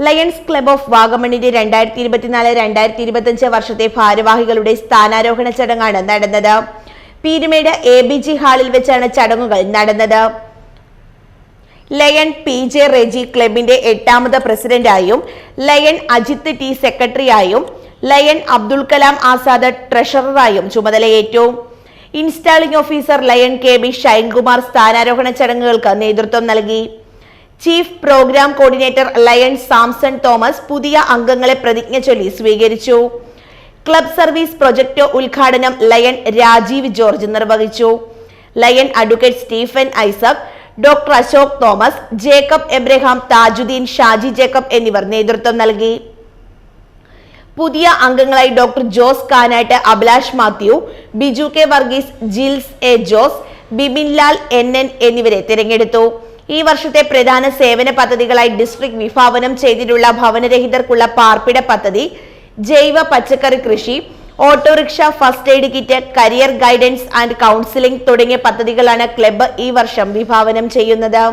Lions club of വാഗമണിന്റെ രണ്ടായിരത്തി ഇരുപത്തിനാല് രണ്ടായിരത്തി ഇരുപത്തിയഞ്ച് വർഷത്തെ ഭാരവാഹികളുടെ സ്ഥാനാരോഹണ ചടങ്ങാണ് നടന്നത്. പീരുമേട് എ ബി ജി ഹാളിൽ വെച്ചാണ് ചടങ്ങുകൾ നടന്നത്. ലയൺ പി ജെ റെജി ക്ലബിന്റെ എട്ടാമത് പ്രസിഡന്റായും ലയൺ അജിത്ത് ടി സെക്രട്ടറിയായും ലയൺ അബ്ദുൽ കലാം ആസാദ് ട്രഷററായും ചുമതലയേറ്റു. Installing officer lion K B Shinekumar സ്ഥാനാരോഹണ ചടങ്ങുകൾക്ക് നേതൃത്വം നൽകി. Chief program coordinator lion Samson Thomas പുതിയ അംഗങ്ങളെ പ്രതിജ്ഞ ചൊല്ലി സ്വീകരിച്ചു. ക്ലബ് സർവീസ് പ്രൊജക്ട് ഉദ്ഘാടനം ലയൺ രാജീവ് ജോർജ് നിർവഹിച്ചു. Lion advocate Stephen Isaac doctor Ashok Thomas Jacob Abraham Thajudeen Shaji Jacob എന്നിവർ നേതൃത്വം നൽകി. പുതിയ അംഗങ്ങളായി doctor Jose Kanatt Abhilash Mathew Biju K Varghese Jils A Jose Bibin Lal N N എന്നിവരെ തിരഞ്ഞെടുത്തു. ഈ വർഷത്തെ പ്രധാന സേവന പദ്ധതികളായി ഡിസ്ട്രിക്ട് വിഭാവനം ചെയ്തിട്ടുള്ള ഭവനരഹിതർക്കുള്ള പാർപ്പിട പദ്ധതി ജൈവ പച്ചക്കറി കൃഷി autorickshaw first aid kit career guidance and counselling തുടങ്ങിയ പദ്ധതികളാണ് ക്ലബ്ബ് ഈ വർഷം വിഭാവനം ചെയ്യുന്നത്.